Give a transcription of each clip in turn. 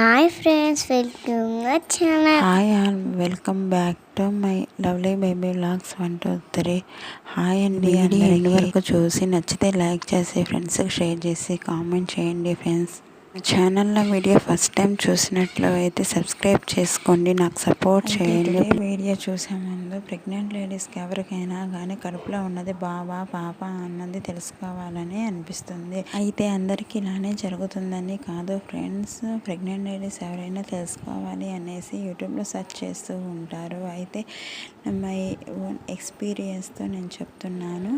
Hi friends welcome channel hi all welcome back to my lovely baby vlogs one two three hi అండి end వరకు చూసి నచ్చితే like చేసి ఫ్రెండ్స్కి share చేసి కామెంట్ చేయండి ఫ్రెండ్స్ ఛానల్లో వీడియో ఫస్ట్ టైం చూసినట్లు అయితే సబ్స్క్రైబ్ చేసుకోండి. నాకు సపోర్ట్ చేయండి. వీడియో చూసే ముందు ప్రెగ్నెంట్ లేడీస్కి ఎవరికైనా కానీ కడుపులో ఉన్నది బాబా పాప అన్నది తెలుసుకోవాలని అనిపిస్తుంది. అయితే అందరికీ ఇలానే జరుగుతుందని కాదు ఫ్రెండ్స్. ప్రెగ్నెంట్ లేడీస్ ఎవరైనా తెలుసుకోవాలి అనేసి యూట్యూబ్లో సెర్చ్ చేస్తూ ఉంటారు. అయితే మై ఓన్ ఎక్స్పీరియన్స్తో నేను చెప్తున్నాను.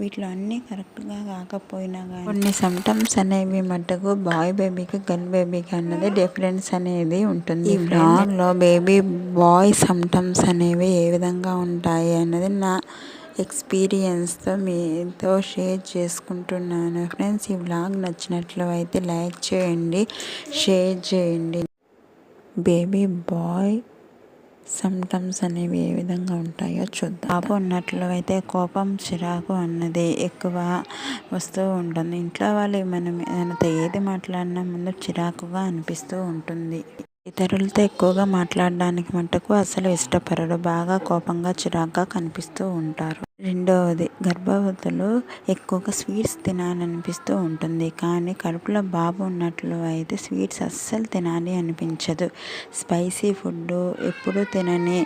వీటిలో అన్నీ కరెక్ట్గా కాకపోయినా కానీ కొన్ని సిమ్టమ్స్ అనేవి మట్టుకు బాయ్ బేబీ బేబీకి గర్ల్ బేబీకి అన్నది డిఫరెన్స్ అనేది ఉంటుంది. ఈ బ్లాగ్లో బేబీ బాయ్ సమ్టమ్స్ అనేవి ఏ విధంగా ఉంటాయి అన్నది నా ఎక్స్పీరియన్స్తో మీతో షేర్ చేసుకుంటున్నాను. ఫ్రెండ్స్ ఈ బ్లాగ్ నచ్చినట్లు అయితే లైక్ చేయండి షేర్ చేయండి. బేబీ బాయ్ సమ్టమ్స్ అనేవి ఏ విధంగా ఉంటాయో చూద్దాం. పాప ఉన్నట్లు అయితే కోపం చిరాకు అన్నది ఎక్కువ వస్తూ ఉంటుంది. ఇంట్లో వాళ్ళు మనం ఏదైనా ఏది మాట్లాడినా ముందు చిరాకుగా అనిపిస్తూ ఉంటుంది. ఇతరులతో ఎక్కువగా మాట్లాడడానికి మటుకు అసలు ఇష్టపడరు. బాగా కోపంగా చిరాగ్గా కనిపిస్తూ ఉంటారు. రెండవది గర్భవతులు ఎక్కువగా స్వీట్స్ తినాలనిపిస్తూ ఉంటుంది. కానీ కడుపులో బాబు ఉన్నట్లు అయితే స్వీట్స్ అస్సలు తినాలి అనిపించదు. స్పైసీ ఫుడ్ ఎప్పుడు తినని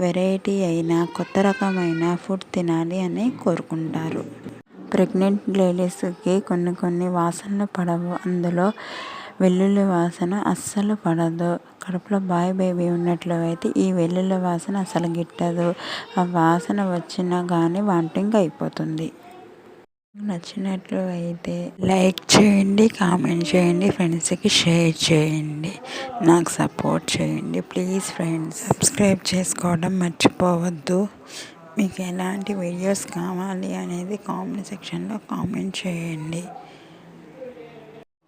వెరైటీ అయినా కొత్త రకమైన ఫుడ్ తినాలి అని కోరుకుంటారు. ప్రెగ్నెంట్ లేడీస్కి కొన్ని కొన్ని వాసనలు పడవు. అందులో వెల్లుల్లి వాసన అస్సలు పడదు. కడుపులో బాయ్ బేబీ ఉన్నట్లు అయితే ఈ వెల్లుల్లి వాసన అసలు గిట్టదు. ఆ వాసన వచ్చినా కానీ వాంటింగ్ అయిపోతుంది. నచ్చినట్లు అయితే లైక్ చేయండి కామెంట్ చేయండి ఫ్రెండ్స్కి షేర్ చేయండి నాకు సపోర్ట్ చేయండి. ప్లీజ్ ఫ్రెండ్స్ సబ్స్క్రైబ్ చేసుకోవడం మర్చిపోవద్దు. మీకు ఎలాంటి వీడియోస్ కావాలి అనేది కామెంట్ సెక్షన్లో కామెంట్ చేయండి.